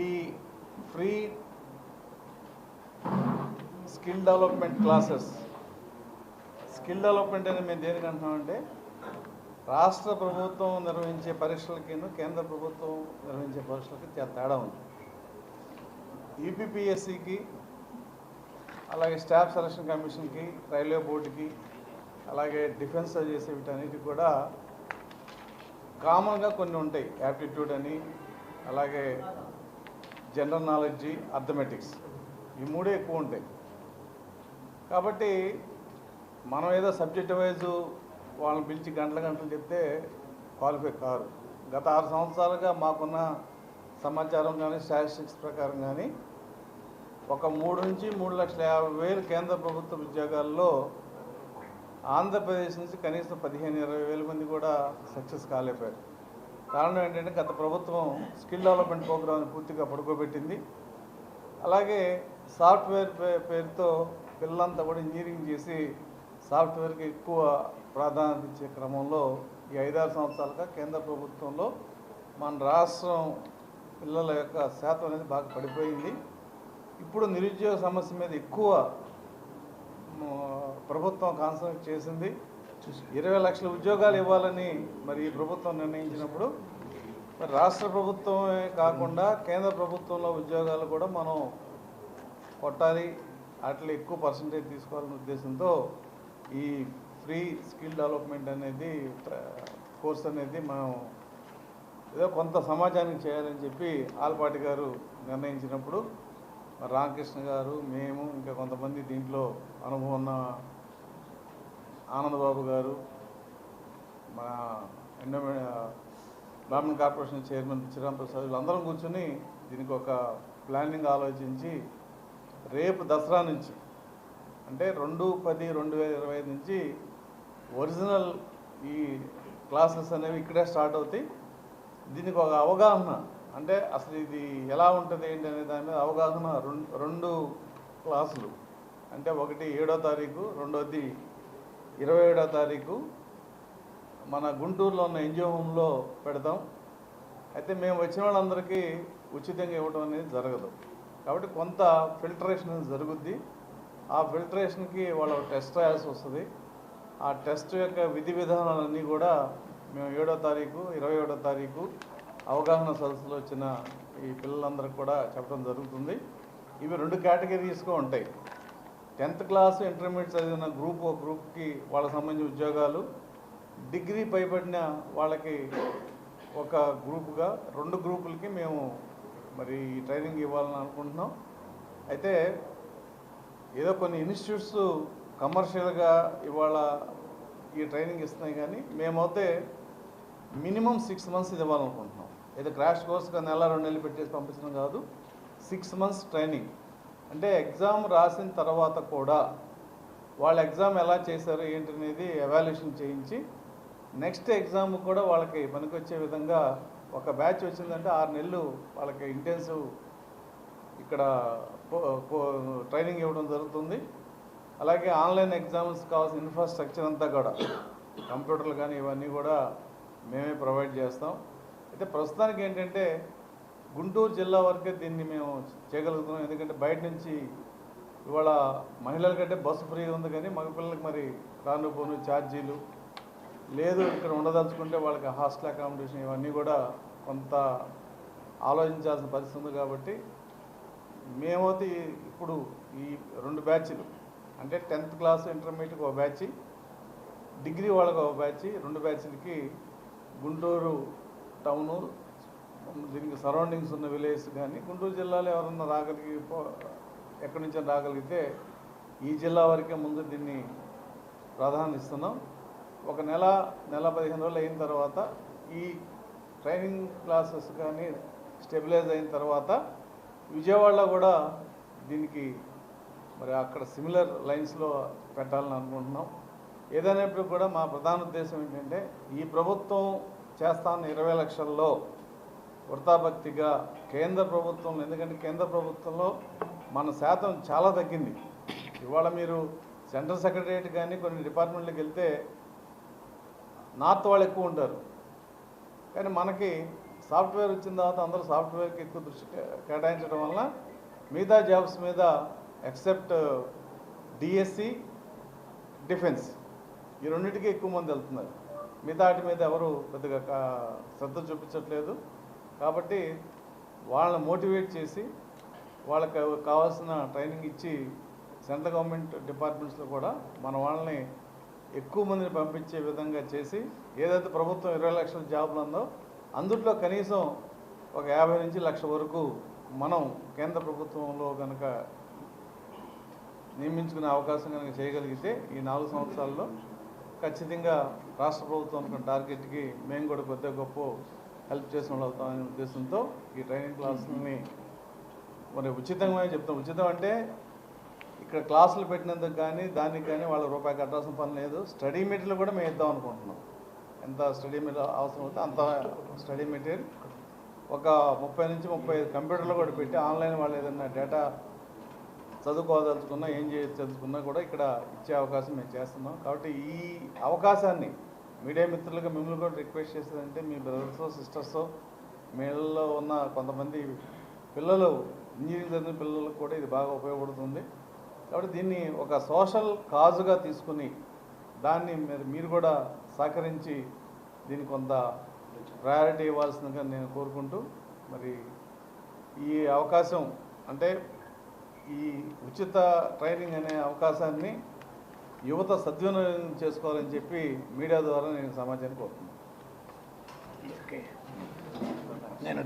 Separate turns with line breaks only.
ఈ free skill development classes. Skill development అని మేము దేనికి అంటున్నామంటే రాష్ట్ర ప్రభుత్వం నిర్వహించే పరీక్షలకి కేంద్ర ప్రభుత్వం నిర్వహించే పరీక్షలకి తేడా ఉంది. ఈపీపీఎస్సికి అలాగే స్టాఫ్ సెలక్షన్ కమిషన్కి రైల్వే బోర్డుకి అలాగే డిఫెన్స్ చేసే వీటన్నిటి కూడా కామన్గా కొన్ని ఉంటాయి. యాప్టిట్యూడ్ అని అలాగే జనరల్ నాలెడ్జి అథమెటిక్స్ ఈ మూడే ఎక్కువ ఉంటాయి. కాబట్టి మనం ఏదో సబ్జెక్ట్ వైజ్ వాళ్ళని పిలిచి గంటల గంటలు చెప్తే క్వాలిఫై కారు. గత ఆరు సంవత్సరాలుగా మాకున్న సమాచారం కానీ స్టాటిస్టిక్స్ ప్రకారం కానీ ఒక మూడు నుంచి మూడు లక్షల యాభై వేలు కేంద్ర ప్రభుత్వ ఉద్యోగాల్లో ఆంధ్రప్రదేశ్ నుంచి కనీసం పదిహేను ఇరవై వేల మంది కూడా సక్సెస్ కాలేపారు కారణం ఏంటంటే గత ప్రభుత్వం స్కిల్ డెవలప్మెంట్ ప్రోగ్రామ్ని పూర్తిగా పడుకోబెట్టింది. అలాగే సాఫ్ట్వేర్ పే- పేరుతో పిల్లలంతా కూడా ఇంజనీరింగ్ చేసి సాఫ్ట్వేర్కి ఎక్కువ ప్రాధాన్యత ఇచ్చే క్రమంలో ఈ ఐదారు సంవత్సరాలుగా కేంద్ర ప్రభుత్వంలో మన రాష్ట్రం పిల్లల యొక్క శాతం అనేది బాగా పడిపోయింది. ఇప్పుడు నిరుద్యోగ సమస్య మీద ఎక్కువ ప్రభుత్వం కాన్సన్ట్రేట్ చేసింది. ఇరవై లక్షల ఉద్యోగాలు ఇవ్వాలని మరి ఈ ప్రభుత్వం నిర్ణయించినప్పుడు మరి రాష్ట్ర ప్రభుత్వమే కాకుండా కేంద్ర ప్రభుత్వంలో ఉద్యోగాలు కూడా మనం కొట్టాలి అట్లా ఎక్కువ పర్సంటేజ్ తీసుకోవాలనే ఉద్దేశంతో ఈ ఫ్రీ స్కిల్ డెవలప్మెంట్ అనేది కోర్స్ అనేది మనం ఏదో కొంత సమాజానికి చేయాలని చెప్పి ఆల్పాటి గారు నిర్ణయించినప్పుడు రామకృష్ణ గారు మేము ఇంకా కొంతమంది దీంట్లో అనుభవం ఉన్న ఆనందబాబు గారు మన ఎండోమె బ్రాహ్మణ్ కార్పొరేషన్ చైర్మన్ శ్రీరామ్ ప్రసాద్ వీళ్ళందరం కూర్చొని దీనికి ఒక ప్లానింగ్ ఆలోచించి రేపు దసరా నుంచి అంటే రెండు పది రెండు వేల ఇరవై ఐదు నుంచి ఒరిజినల్ ఈ క్లాసెస్ అనేవి ఇక్కడే స్టార్ట్ అవుతాయి. దీనికి ఒక అవగాహన అంటే అసలు ఇది ఎలా ఉంటుంది ఏంటి అనే దాని మీద అవగాహన రెండు రెండు క్లాసులు అంటే ఒకటి ఏడో తారీఖు రెండోది ఇరవై ఏడో తారీఖు మన గుంటూరులో ఉన్న ఎన్జిఓ హోమ్లో పెడతాం. అయితే మేము వచ్చిన వాళ్ళందరికీ ఉచితంగా ఇవ్వడం అనేది జరగదు. కాబట్టి కొంత ఫిల్టరేషన్ జరుగుద్ది. ఆ ఫిల్టరేషన్కి వాళ్ళు టెస్ట్ రాయాల్సి వస్తుంది. ఆ టెస్ట్ యొక్క విధి విధానాలన్నీ కూడా మేము ఏడో తారీఖు ఇరవై ఏడో తారీఖు అవగాహన సదస్సులో వచ్చిన ఈ పిల్లలందరికీ కూడా చెప్పడం జరుగుతుంది. ఇవి రెండు కేటగిరీస్గా ఉంటాయి. టెన్త్ క్లాస్ ఇంటర్మీడియట్ చదివిన గ్రూప్ ఒక గ్రూప్కి వాళ్ళకి సంబంధించిన ఉద్యోగాలు డిగ్రీ పైబడిన వాళ్ళకి ఒక గ్రూపుగా రెండు గ్రూపులకి మేము మరి ట్రైనింగ్ ఇవ్వాలని అనుకుంటున్నాం. అయితే ఏదో కొన్ని ఇన్స్టిట్యూట్స్ కమర్షియల్గా ఇవాళ ఈ ట్రైనింగ్ ఇస్తున్నాయి కానీ మేమైతే మినిమం సిక్స్ మంత్స్ ఇది ఇవ్వాలనుకుంటున్నాం. ఏదో క్రాష్ కోర్స్గా నెల రెండు నెలలు పెట్టేసి పంపించడం కాదు. Six months training. అంటే ఎగ్జామ్ రాసిన తర్వాత కూడా వాళ్ళ ఎగ్జామ్ ఎలా చేశారు ఏంటి అనేది ఎవాల్యుయేషన్ చేయించి నెక్స్ట్ ఎగ్జామ్ కూడా వాళ్ళకి పనికొచ్చే విధంగా ఒక బ్యాచ్ వచ్చిందంటే ఆరు నెలలు వాళ్ళకి ఇంటెన్సివ్ ఇక్కడ ట్రైనింగ్ ఇవ్వడం జరుగుతుంది. అలాగే ఆన్లైన్ ఎగ్జామ్స్ కావాల్సిన ఇన్ఫ్రాస్ట్రక్చర్ అంతా కూడా కంప్యూటర్లు కానీ ఇవన్నీ కూడా మేమే ప్రొవైడ్ చేస్తాం. అయితే ప్రస్తుతానికి ఏంటంటే గుంటూరు జిల్లా వరకే దీన్ని మేము చేయగలుగుతున్నాం. ఎందుకంటే బయట నుంచి ఇవాళ మహిళల కంటే బస్సు ఫ్రీ ఉంది కానీ మగపిల్లలకి మరి రాను పోను ఛార్జీలు లేదు. ఇక్కడ ఉండదలుచుకుంటే వాళ్ళకి హాస్టల్ అకామిడేషన్ ఇవన్నీ కూడా కొంత ఆలోచించాల్సిన పరిస్థితి ఉంది కాబట్టి మేమైతే ఇప్పుడు ఈ రెండు బ్యాచ్లు అంటే టెన్త్ క్లాస్ ఇంటర్మీడియట్కి ఒక బ్యాచ్ డిగ్రీ వాళ్ళకి ఒక బ్యాచ్ రెండు బ్యాచ్లకి గుంటూరు టౌను దీనికి సరౌండింగ్స్ ఉన్న విలేజ్ కానీ గుంటూరు జిల్లాలో ఎవరన్నా రాగలిగి ఎక్కడి నుంచి రాగలిగితే ఈ జిల్లా వరకే ముందు దీన్ని ప్రాధాన్యత ఇస్తున్నాం. ఒక నెల నెల పదిహేను రోజులు అయిన తర్వాత ఈ ట్రైనింగ్ క్లాసెస్ కానీ స్టెబిలైజ్ అయిన తర్వాత విజయవాడలో కూడా దీనికి మరి అక్కడ సిమిలర్ లైన్స్లో పెట్టాలని అనుకుంటున్నాం. ఏదైనప్పుడు కూడా మా ప్రధాన ఉద్దేశం ఏంటంటే ఈ ప్రభుత్వం చేస్తాను ఇరవై లక్షల్లో వృతాభక్తిగా కేంద్ర ప్రభుత్వం ఎందుకంటే కేంద్ర ప్రభుత్వంలో మన శాతం చాలా తగ్గింది. ఇవాళ మీరు సెంట్రల్ సెక్రటరియట్ కానీ కొన్ని డిపార్ట్మెంట్లకు వెళ్తే నార్త్ వాళ్ళు ఎక్కువ ఉంటారు. కానీ మనకి సాఫ్ట్వేర్ వచ్చిన తర్వాత అందరూ సాఫ్ట్వేర్కి ఎక్కువ దృష్టి కేటాయించడం వల్ల మిగతా జాబ్స్ మీద ఎక్సెప్ట్ డిఎస్సి డిఫెన్స్ ఈ రెండింటికి ఎక్కువ మంది వెళ్తున్నారు. మిగతా వాటి మీద ఎవరు పెద్దగా కా- శ్రద్ధ చూపించట్లేదు. కాబట్టి వాళ్ళని మోటివేట్ చేసి వాళ్ళకి కావాల్సిన ట్రైనింగ్ ఇచ్చి సెంట్రల్ గవర్నమెంట్ డిపార్ట్మెంట్స్లో కూడా మన వాళ్ళని ఎక్కువ మందిని పంపించే విధంగా చేసి ఏదైతే ప్రభుత్వం ఇరవై లక్షల జాబులు ఉందో అందుట్లో కనీసం ఒక యాభై నుంచి లక్ష వరకు మనం కేంద్ర ప్రభుత్వంలో కనుక నియమించుకునే అవకాశం కనుక చేయగలిగితే ఈ నాలుగు సంవత్సరాల్లో ఖచ్చితంగా రాష్ట్ర ప్రభుత్వం టార్గెట్కి మేము కూడా కొద్దిగా గొప్ప హెల్ప్ చేసిన వాళ్ళు అవుతామనే ఉద్దేశంతో ఈ ట్రైనింగ్ క్లాసులని మరి ఉచితంగా చెప్తాం. ఉచితం అంటే ఇక్కడ క్లాసులు పెట్టినందుకు కానీ దానికి కానీ వాళ్ళ రూపాయి కట్టాల్సిన పని లేదు. స్టడీ మెటీరియల్ కూడా మేము ఇద్దాం అనుకుంటున్నాం. ఎంత స్టడీ మెటీరియల్ అవసరం అవుతే అంత స్టడీ మెటీరియల్. ఒక ముప్పై నుంచి ముప్పై కంప్యూటర్లో కంప్యూటర్లు కూడా పెట్టి ఆన్లైన్ వాళ్ళు ఏదైనా డేటా చదువుకోదలుచుకున్నా ఏం చేయదలుచుకున్నా కూడా ఇక్కడ ఇచ్చే అవకాశం మేము చేస్తున్నాం. కాబట్టి ఈ అవకాశాన్ని మీడియా మిత్రులుగా మిమ్మల్ని కూడా రిక్వెస్ట్ చేసేదంటే మీ బ్రదర్స్ సిస్టర్స్ మీళ్ళలో ఉన్న కొంతమంది పిల్లలు ఇంజనీరింగ్ చదివిన పిల్లలకు కూడా ఇది బాగా ఉపయోగపడుతుంది. కాబట్టి దీన్ని ఒక సోషల్ కాజుగా తీసుకుని దాన్ని మీరు మీరు కూడా సహకరించి దీనికి కొంత ప్రయారిటీ ఇవ్వాల్సిందిగా నేను కోరుకుంటూ మరి ఈ అవకాశం అంటే ఈ ఉచిత ట్రైనింగ్ అనే అవకాశాన్ని యువత సద్వినియోగం చేసుకోవాలని చెప్పి మీడియా ద్వారా నేను సమాచారం కోరుతున్నాను.
ఓకే నేను